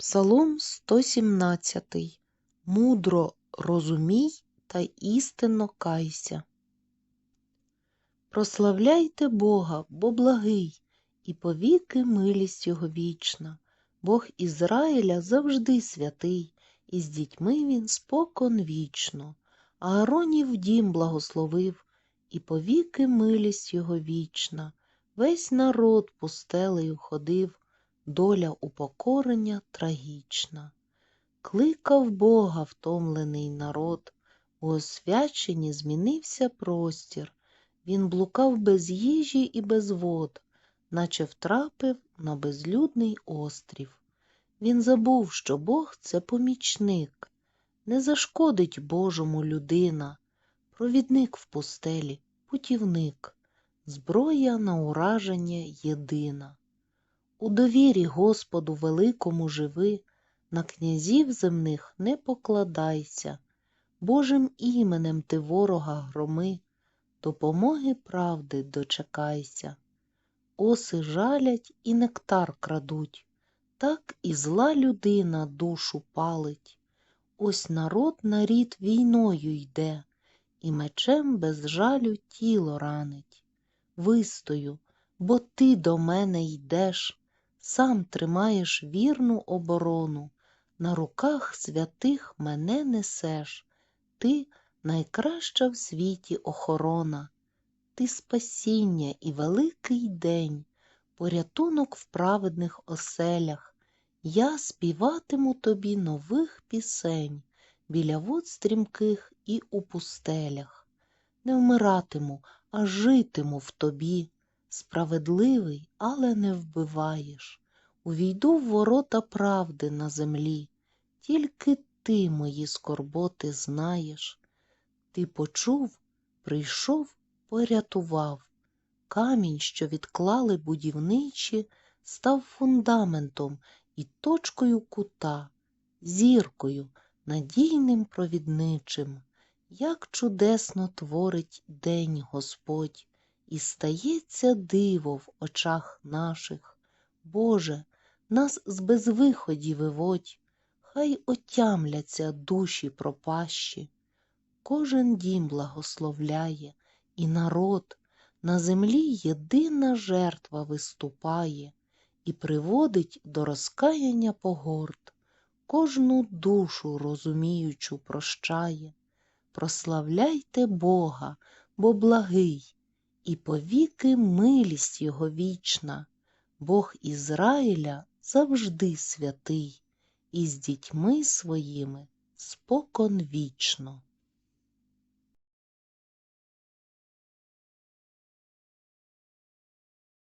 Псалом 117 Мудро розумій та істинно кайся. Прославляйте Бога, бо благий, і повіки милість Його вічна. Бог Ізраїля завжди святий, і з дітьми він спокон вічно. Ааронів дім благословив, і повіки милість Його вічна. Весь народ пустелею ходив, доля упокорення трагічна. Кликав Бога втомлений народ, у освяченні змінився простір. Він блукав без їжі і без вод, наче втрапив на безлюдний острів. Він забув, що Бог це помічник, не зашкодить Божому людина, провідник в пустелі, путівник, зброя на ураження єдина. У довірі Господу великому живи, на князів земних не покладайся, Божим іменем ти ворога громи, допомоги правди дочекайся. Оси жалять і нектар крадуть, так і зла людина душу палить. Ось народ на рід війною йде, і мечем без жалю тіло ранить. Вистою, бо ти до мене йдеш, сам тримаєш вірну оборону, на руках святих мене несеш, ти найкраща в світі охорона, ти спасіння і великий день, порятунок в праведних оселях. Я співатиму тобі нових пісень біля вод стрімких і у пустелях. Не вмиратиму, а житиму в тобі. Справедливий, але не вбиваєш. Увійду в ворота правди на землі, тільки ти мої скорботи знаєш. Ти почув, прийшов, порятував. Камінь, що відклали будівничі, став фундаментом і точкою кута, зіркою, надійним провідничим. Як чудесно творить день Господь, і стається диво в очах наших. Боже, нас з безвиході виводь, хай отямляться душі пропащі. Кожен дім благословляє, і народ на землі єдина жертва виступає і приводить до розкаяння погорд, кожну душу розуміючу прощає. Прославляйте Бога, бо благий, і повіки милість Його вічна, Бог Ізраїля завжди святий, і з дітьми своїми спокон вічно.